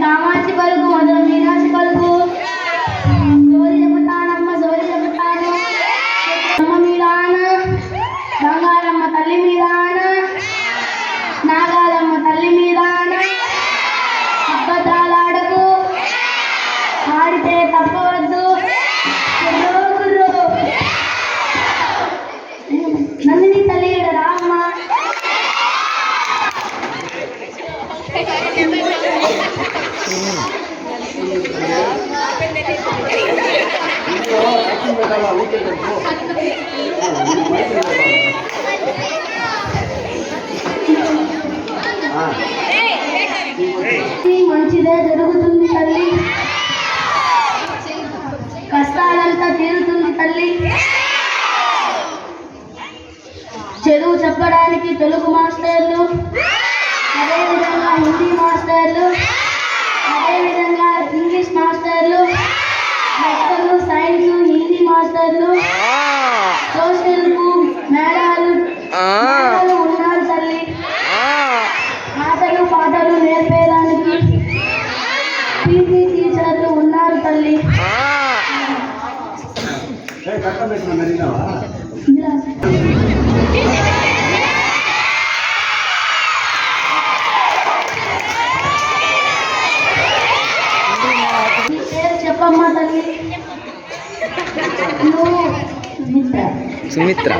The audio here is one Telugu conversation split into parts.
కామాచి పలుకు మొదలు మీనాచి పలుకు. సోరి చెబుతానమ్మ సోరి చెబుతాను అమ్మ మీదాన బంగారమ్మ తల్లి మీదాన నాగాలమ్మ తల్లి మీదాన అబ్బతాలాడకు ఆడితే తప్పవద్దు కుర్రో కుర్రో నందిని తల్లి ఈడ రామ్మ మంచిదే జరుగుతుంది తల్లి. కష్టాలంతా తీరుతుంది తల్లి. చదువు చెప్పడానికి తెలుగు మాస్టర్లు అదేవిధంగా హిందీ మాస్టర్లు అదేవిధంగా ఇంగ్లీష్ మాస్టర్లు లెక్కలు సైన్స్ హిందీ మాస్టర్లు మేడాలు ఉన్నారు తల్లి ఆటలు పాటలు నేర్పేదానికి పీటీ టీచర్లు ఉన్నారు తల్లి. ఇందిరా నీ పేరు చెప్పమ్మా తల్లి. నువ్వు సుమిత్ర. సుమిత్ర.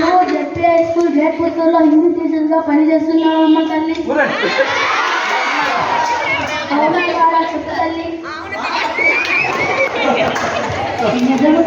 నువ్వు హై స్కూల్ జైపూర్లో హిందీ టీచర్గా పనిచేస్తున్నావమ్మా తల్లి. అవునా చెప్పు తల్లి. నిజము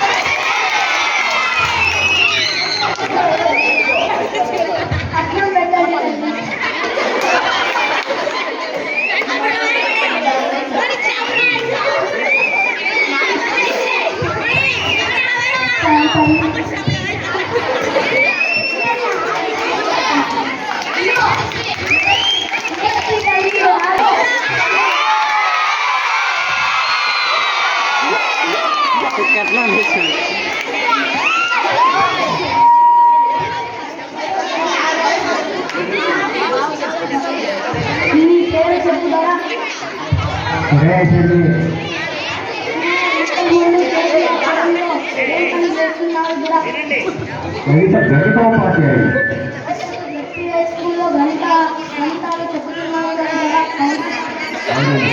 కూడా గణితోపాధ్యాయుడు జెడ్పీ హై స్కూల్లో గణిత గణితాలు చెప్పుతున్నావు కదా అవునండి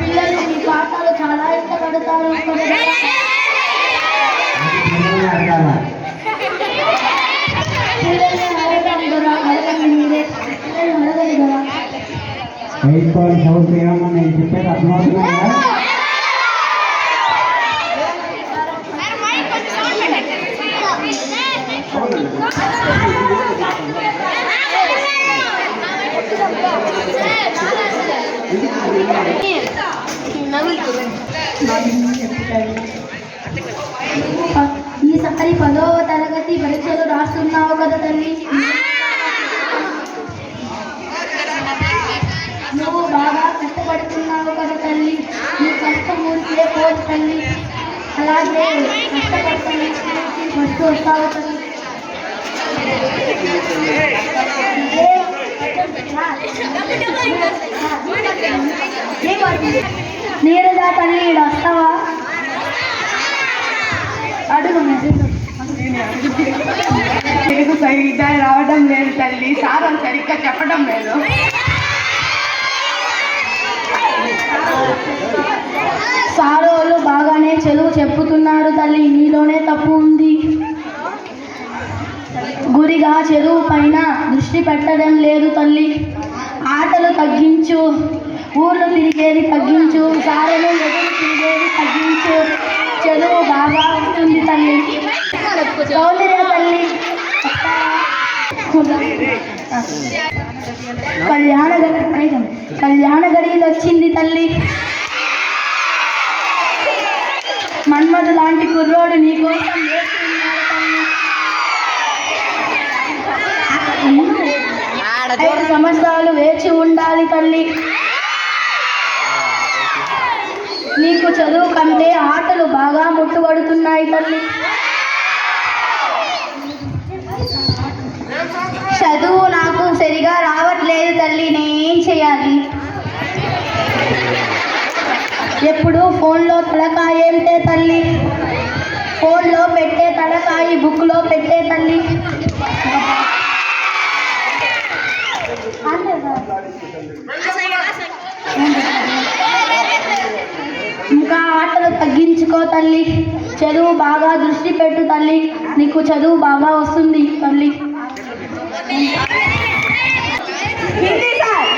పిల్లలు మీ పాఠాలు చాలా ఇష్టపడతారు కదా అది పిల్లల్ని అడగాల పిల్లల్ని అడగండి కదా అడగండి మీరే పిల్లల్ని అడగండి ఈసారి పదవ తరగతి పరీక్షలు రాస్తున్నావు కదా తల్లి. నువ్వు బాగా కష్టపడుతున్నావు కదా తల్లి. నీ కష్టం ఊరికే పోదు తల్లి. అలాగే కష్టపడుతున్న ఫస్ట్ వస్తావు తల్లి నీరజా తల్లి ఈడ వస్తావా? అడుగు తెలుగు సరిగ్గా రావడం లేదు తల్లి సారం సరిగ్గా చెప్పడం లేదు. సారోలు బాగానే చెలువు చెప్పుతున్నారు తల్లి నీలోనే తప్పు ఉంది. గురిగా చెరువు పైన దృష్టి పెట్టడం లేదు తల్లి. ఆటలు తగ్గించు. ఊర్లు తిరిగేది తగ్గించు సారలు ఎదురు తిరిగేది తగ్గించు. చదువు సౌందర్య తల్లి. కళ్యాణ గడి కళ్యాణ గడియలు వచ్చింది తల్లి. మన్మధు లాంటి కుర్రోడు నీ కోసం వేచి ఉన్నాడు తల్లి. ఐదు సంవత్సరాలు వేచి ఉండాలి తల్లి. నీకు చదువు కంటే ఆటలు బాగా ముట్టుబడుతున్నాయి తల్లి. చదువు నాకు సరిగా రావట్లేదు తల్లి నేనేం చేయాలి? ఎప్పుడు ఫోన్లో తలకాయ ఏంటే తల్లి? ఫోన్లో పెట్టే తలకాయి బుక్లో పెట్టే తల్లి. ఇంకా ఆటలు తగ్గించుకో తల్లి. చదువు బాగా దృష్టి పెట్టు తల్లి. నీకు చదువు బాగా వస్తుంది తల్లి. హిందీ సార్.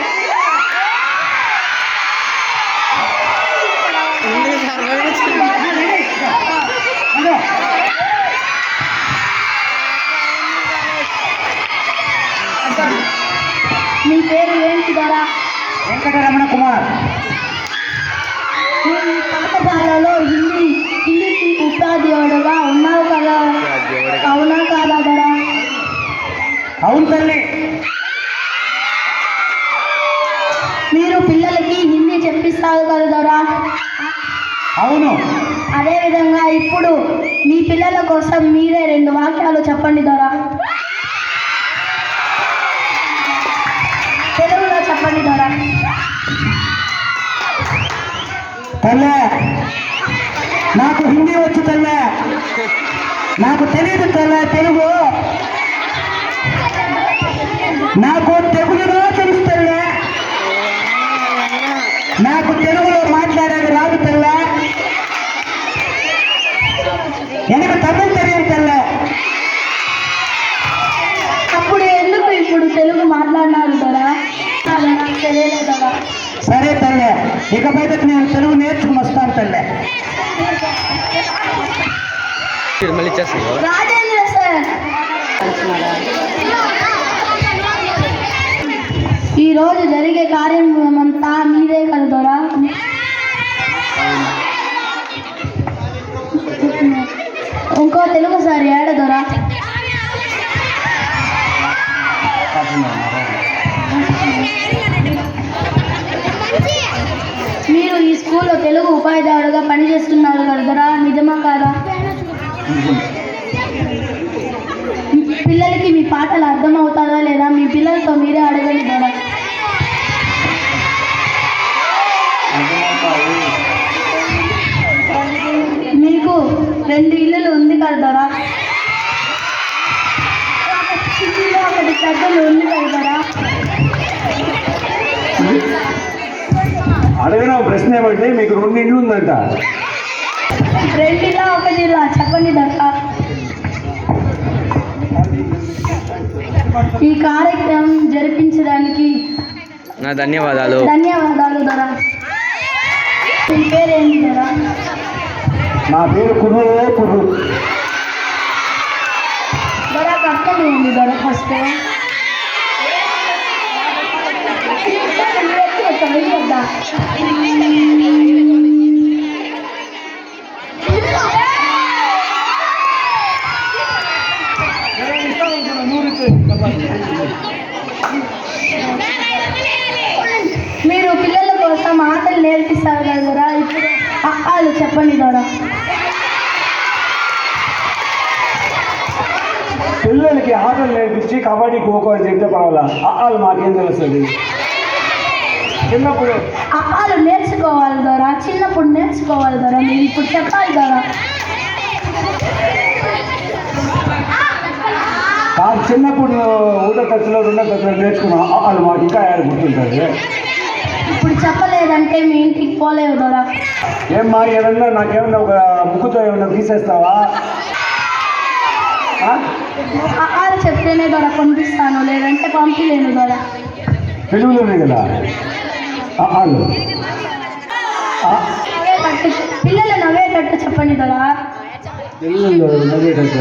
మీ పేరు ఏంటి దొరా? వెంకటరమణ కుమార్. పాఠశాలలో హిందీ హిందీకి ఉపాధ్యాయుడుగా ఉన్నావు కదా? అవునా కాదా దొరా అవును తల్లి. మీరు పిల్లలకి హిందీ చెప్పిస్తారు కదా అవును. అదేవిధంగా ఇప్పుడు మీ పిల్లల కోసం మీరే రెండు వాక్యాలు చెప్పండి దొరా తల్లే. నాకు హిందీ వచ్చు తల్లే. నాకు తెలియదు తల్లే తెలుగు. నాకు తెలుగులో తెలుసు తల్లే. నాకు తెలుగులో మాట్లాడేది రాదు తల్లే. తల్లే ఇకపై నేను తెలుగు నేర్చుకుని వస్తాను తల్లే మళ్ళీ ఇచ్చేస్తాను కదా రాజేంద్ర సార్ ఈ రోజు జరిగే కార్యక్రమం స్కూల్లో తెలుగు ఉపాధ్యాయుడుగా పనిచేస్తున్నారు కదరా నిజమా కాదా? పిల్లలకి మీ పాటలు అర్థమవుతారా లేదా? మీ పిల్లలతో మీరే అడగండి కదా మీకు రెండు ఇల్లులు ఉంది కదరా ఒకటి పెద్దలు ఉంది కదరా ప్రశ్న ఏమంటే మీకు రెండు ఇండ్లు ఉందంట. రెండిలా ఒకటి ఇలా చెప్పండి దొరా ఈ కార్యక్రమం జరిపించడానికి నా ధన్యవాదాలు. ధన్యవాదాలు దొరా మీ పేరేంటి దొరా నా పేరు కుర్రు కుర్రు దొరా కష్టం ఏంటి దొరా ఫస్ట్ మీరు పిల్లల కోసం ఆటలు నేర్పిస్తారు కదా దొరా ఇప్పుడు అక్కాలు చెప్పండి దొరా పిల్లలకి ఆటలు నేర్పించి కబడ్డీ ఖోఖో అని చెప్తే పర్వాలా? వాళ్ళు మాకేం తెలుస్తుంది? చిన్నప్పుడు అక్కాలు నేర్చుకోవాలి దొరా చిన్నప్పుడు నేర్చుకోవాలి దొరా మీరు ఇప్పుడు చెప్పాలి కాదు. చిన్నప్పుడు ఒకటో తరగతిలో రెండో తరగతిలో నేర్చుకున్నాం వాళ్ళు మాకు ఇంకా ఏడ గుర్తుంటుంది ఇప్పుడు చెప్పలేదంటే మీ ఇంటికి పోలేవు కదా ఏం మరి ఏమన్నా నాకేమన్నా ఒక ముక్కుతో ఏమన్నా తీసేస్తావా? అది చెప్తేనే కదా పంపిస్తాను లేదంటే పంపించలేను కదా పిలువలోనే కదా? పిల్లలు నవ్వేటట్టు చెప్పండి కదా పిల్లలు నవ్వేటట్టు